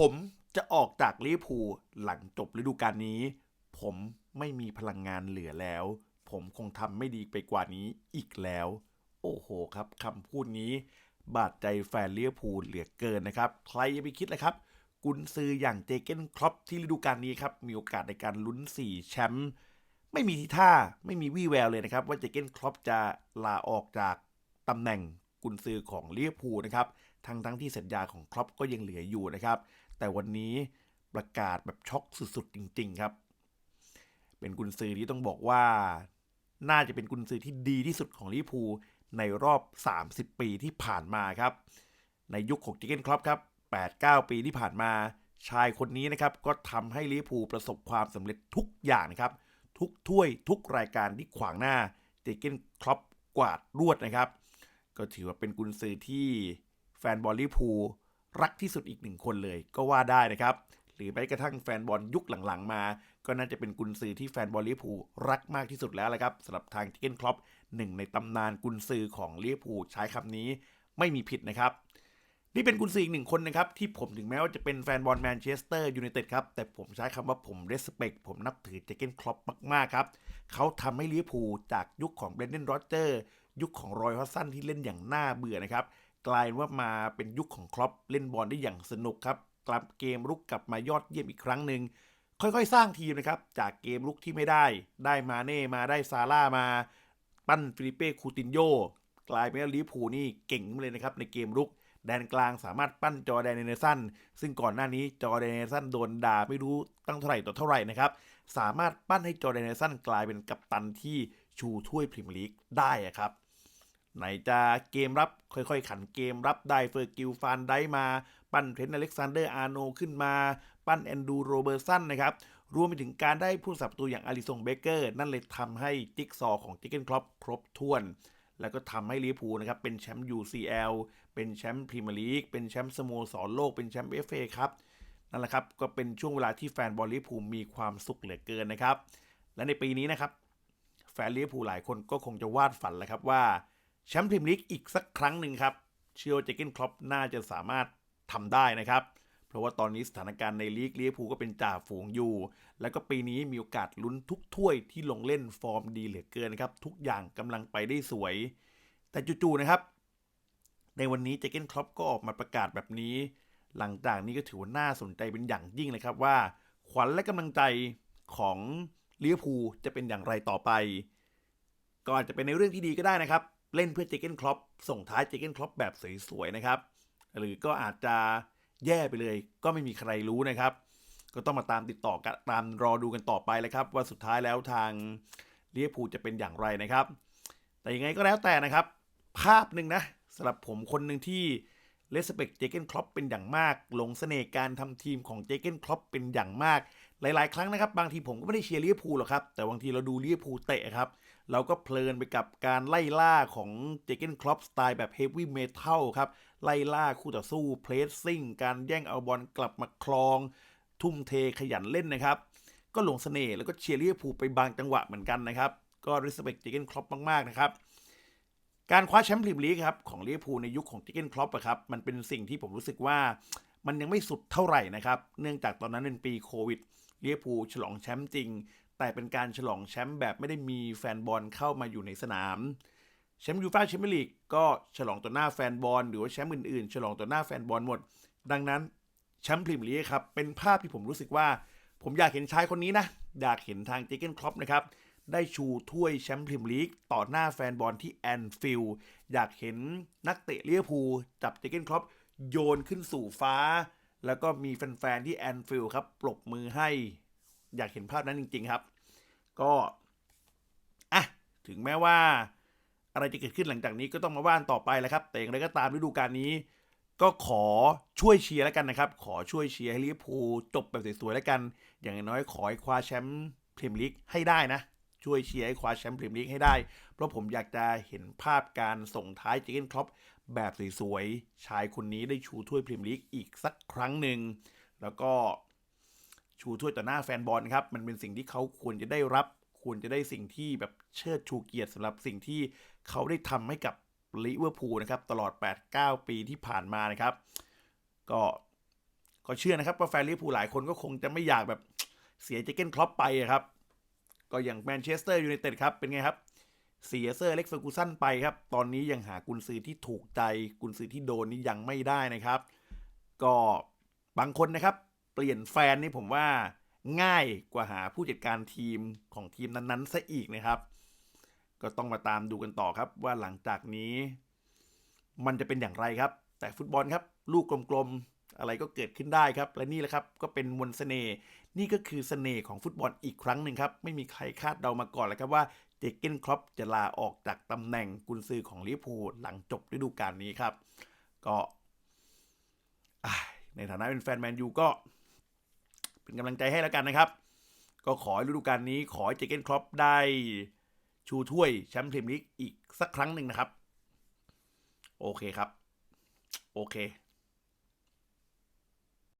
ผมจะออกจากลิเวอร์พูลหลังจบฤดูกาลนี้ ผมไม่มีพลังงานเหลือแล้ว ผมคงทำไม่ดีไปกว่านี้อีกแล้ว โอ้โหครับคำพูดนี้ บาดใจแฟนลิเวอร์พูลเหลือเกินนะครับ ใครจะไปคิดเลยครับกุนซืออย่างเจเกนครอปที่ฤดูกาลนี้ครับ มีโอกาสในการลุ้น 4 แชมป์ไม่มีทีท่าไม่มีวี่แววเลยนะครับ ว่าเจเกนครอปจะลาออกจากตำแหน่งกุนซือของลิเวอร์พูนะครับทั้งทั้งที่สัญญาของครอปก็ยังเหลืออยู่นะครับ แต่วันนี้ประกาศแบบช็อกสุดๆจริง ๆ ครับ เป็นกุนซือที่ต้องบอกว่า น่าจะเป็นกุนซือที่ดีที่สุดของลิพูในรอบ 30 ปีที่ผ่านมาครับ ในยุคของจิเกนครอปครับ 8-9 ปีที่ผ่านมา ชายคนนี้นะครับ ก็ทำให้ลิพูประสบความสำเร็จทุกอย่างนะครับ ทุกถ้วยทุกรายการที่ขวางหน้าเจเกนครอปกวาดรวดนะครับ ก็ถือว่าเป็นกุนซือที่แฟนบอลลิพู รักที่สุดอีกหนึ่งคนเลยก็ว่าได้นะครับ หรือแม้กระทั่งแฟนบอลยุคหลังๆมา ก็น่าจะเป็นกุนซือที่แฟนบอลลิเวอร์พูลรักมากที่สุดแล้วละครับสำหรับทางเจเกนครอปหนึ่งในตำนานกุนซือของลิเวอร์พูลใช้คำนี้ไม่มีผิดนะครับนี่เป็นกุนซืออีกหนึ่งคนนะครับ ที่ผมถึงแม้ว่าจะเป็นแฟนบอลแมนเชสเตอร์ยูไนเต็ดครับ แต่ผมใช้คำว่าผมเรสเ c คผมนับถือเจเกนครอปมากๆครับ เขาทำให้ลิเวอร์พูลจากยุคของเบรนเดนโรเจอร์ ยุคของรอยฮอสซันที่เล่นอย่างน่าเบื่อนะครับ กลายว่ามาเป็นยุคของครอปเล่นบอลได้อย่างสนุกครับกลับเกมรุกกลับมายอดเยี่ยมอีกครั้งหนึ่งค่อยๆ สร้างทีมนะครับ จากเกมลุกที่ไม่ได้ ได้มาเน่มาได้ซาร่ามา ปั้นฟิลิเป้คูตินโยกลายเป็นลิปูนี่เก่งเลยนะครับในเกมรุก แดนกลางสามารถปั้นจอแดนเนเนสันซึ่งก่อนหน้านี้จอแดนเนเนสันโดนด่าไม่รู้ตั้งเท่าไหร่ต่อเท่าไหร่นะครับ สามารถปั้นให้จอแดนเนเนสันกลายเป็นกัปตันที่ชูถ้วยพรีเมียร์ลีกได้อะครับ ไหนจะเกมรับค่อยๆ ขันเกมรับได้เฟอร์กิลฟานได้มา ปั้นเทรนต์อเล็กซานเดอร์อาร์โนขึ้นมา ปั้นแอนดูโรเบอร์สันนะครับ รวมไปถึงการได้ผู้สับประตูอย่างอาริซงเบเกอร์ นั่นเลยทำให้จิ๊กซอว์ของจิกเกนครอปครบถ้วน แล้วก็ทำให้ลิเวอร์พูลนะครับ เป็นแชมป์ UCL เป็นแชมป์พรีเมียร์ลีกเป็นแชมป์สโมสรโลกเป็นแชมป์ FA ครับนั่นแหละครับก็เป็นช่วงเวลาที่แฟนบอลลิเวอร์พูลมีความสุขเหลือเกินนะครับและในปีนี้นะครับแฟนลิเวอร์พูลหลายคนก็คงจะวาดฝันแล้วครับว่า แชมป์พรีเมียร์ลีกอีกสักครั้งหนึ่งครับ เชื่อว่าเจเกนครอปน่าจะสามารถทำได้นะครับ เพราะว่าตอนนี้สถานการณ์ในลีกลิเวอร์พูลก็เป็นจ่าฝูงอยู่ แล้วก็ปีนี้มีโอกาสลุ้นทุกถ้วยที่ลงเล่นฟอร์มดีเหลือเกินนะครับ ทุกอย่างกำลังไปได้สวย แต่จู่ๆนะครับ ในวันนี้เจเกนครอปก็ออกมาประกาศแบบนี้ หลังจากนี้ก็ถือว่าน่าสนใจเป็นอย่างยิ่งเลยครับว่า ขวัญและกำลังใจของลิเวอร์พูลจะเป็นอย่างไรต่อไป ก็อาจจะเป็นในเรื่องที่ดีก็ได้นะครับ เล่นเพื่อเจเกนครอปส่งท้ายเจเกนครอปแบบสวยๆนะครับ หรือก็อาจจะแย่ไปเลยก็ไม่มีใครรู้นะครับ ก็ต้องมาตามติดต่อกันตามรอดูกันต่อไปเลยครับ ว่าสุดท้ายแล้วทางเวอร์พูจะเป็นอย่างไรนะครับ แต่ยังไงก็แล้วแต่นะครับ ภาพหนึ่งนะสำหรับผมคนหนึ่งที่เลสเปกเจเกนครอปเป็นอย่างมากหลงเสน่ห์การทำทีมของเจเกนครอปเป็นอย่างมาก หลาย ๆ ครั้งนะครับ บางทีผมก็ไม่ได้เชียร์เวอร์พูหรอกครับ แต่บางทีเราดูลิเวอร์พูเตะครับ เราก็เพลินไปกับการไล่ล่าของเจเกนครอปสไตล์แบบเฮฟวี่เมทัลครับ ไล่ล่าคู่ต่อสู้เพลสซิ่งการแย่งเอาบอลกลับมาครอง ทุ่มเทขยันเล่นนะครับ ก็หลงเสน่ห์แล้วก็เชียร์ลิเวอร์พูลไปบางจังหวะเหมือนกันนะครับ ก็ริสเปกเจเกนครอปมากๆนะครับการคว้าแชมป์พรีเมียร์ลีกครับของลิเวอร์พูลในยุคของเจเกนครอปอะครับมันเป็นสิ่งที่ผมรู้สึกว่ามันยังไม่สุดเท่าไหร่นะครับ เนื่องจากตอนนั้นเป็นปีโควิดลิเวอร์พูลฉลองแชมป์จริง แต่เป็นการฉลองแชมป์แบบไม่ได้มีแฟนบอลเข้ามาอยู่ในสนามแชมป์ยูฟ่าแชมเปี้ยนลีกก็ฉลองต่อหน้าแฟนบอลหรือว่าแชมป์อื่นๆ ฉลองต่อหน้าแฟนบอลหมด ดังนั้นแชมป์พรีเมียร์ลีกครับเป็นภาพที่ผมรู้สึกว่า ผมอยากเห็นชายคนนี้นะอยากเห็นทางเจเกนครอปนะครับได้ชูถ้วยแชมป์พรีเมียร์ลีกต่อหน้าแฟนบอลที่แอนฟิลด์อยากเห็นนักเตะลิเวอร์พูลจับเจเกนครอปโยนขึ้นสู่ฟ้า แล้วก็มีแฟนๆที่แอนฟิลด์ครับปรบมือให้ อยากเห็นภาพนั้นจริง ๆ ครับ ก็อะถึงแม้ว่า อะไรจะเกิดขึ้นหลังจากนี้ก็ต้องมาว่านต่อไปแล้วครับ แต่อย่างไรก็ตามฤดูกาลนี้ ก็ขอช่วยเชียร์แล้วกันนะครับ ขอช่วยเชียร์ให้ลิเวอร์พูลจบแบบสวยๆแล้วกัน อย่างน้อยขอให้คว้าแชมป์พรีเมียร์ลีกให้ได้นะช่วยเชียร์ให้คว้าแชมป์พรีเมียร์ลีกให้ได้ เพราะผมอยากจะเห็นภาพการส่งท้ายเจเกนครอปแบบสวยๆ ชายคนนี้ได้ชูถ้วยพรีเมียร์ลีกอีกสักครั้งหนึ่ง แล้วก็ ชูถ้วยต่อหน้าแฟนบอลครับ มันเป็นสิ่งที่เขาควรจะได้รับ ควรจะได้สิ่งที่แบบเชิดชูเกียรติสำหรับสิ่งที่เขาได้ทำให้กับลิเวอร์พูลนะครับ ตลอด 8-9 ปีที่ผ่านมานะครับ ก็ก็เชื่อนะครับว่าแฟนลิเวอร์พูลหลายคนก็คงจะไม่อยากแบบเสียเจเกนคล็อปไปอะครับ ก็อย่างแมนเชสเตอร์ยูไนเต็ดครับเป็นไงครับเสียเซอร์เล็กเฟอร์กูสันไปครับ ตอนนี้ยังหากุนซือที่ถูกใจกุนซือที่โดนนี่ยังไม่ได้นะครับ ก็บางคนนะครับ เปลี่ยนแฟนนี่ผมว่าง่ายกว่าหาผู้จัดการทีมของทีมนั้นๆซะอีกนะครับ ก็ต้องมาตามดูกันต่อครับว่าหลังจากนี้ มันจะเป็นอย่างไรครับ แต่ฟุตบอลครับ ลูกกลมๆ อะไรก็เกิดขึ้นได้ครับ และนี่แหละครับก็เป็นมนต์เสน่ห์นี่ก็คือเสน่ห์ของฟุตบอลอีกครั้งหนึ่งครับ ไม่มีใครคาดเดามาก่อนเลยครับว่าเจเกนครอปจะลาออกจากตำแหน่งกุนซือของลิเวอร์พูลหลังจบฤดูกาลนี้ครับ ก็ในฐานะเป็นแฟนแมนยูก็ เป็นกำลังใจให้แล้วกันนะครับ ก็ขอให้ฤดูกาลนี้ขอให้เจเกนครอปได้ชูถ้วยแชมป์พรีเมียร์ลีกอีกสักครั้งหนึ่งนะครับ โอเคครับ โอเค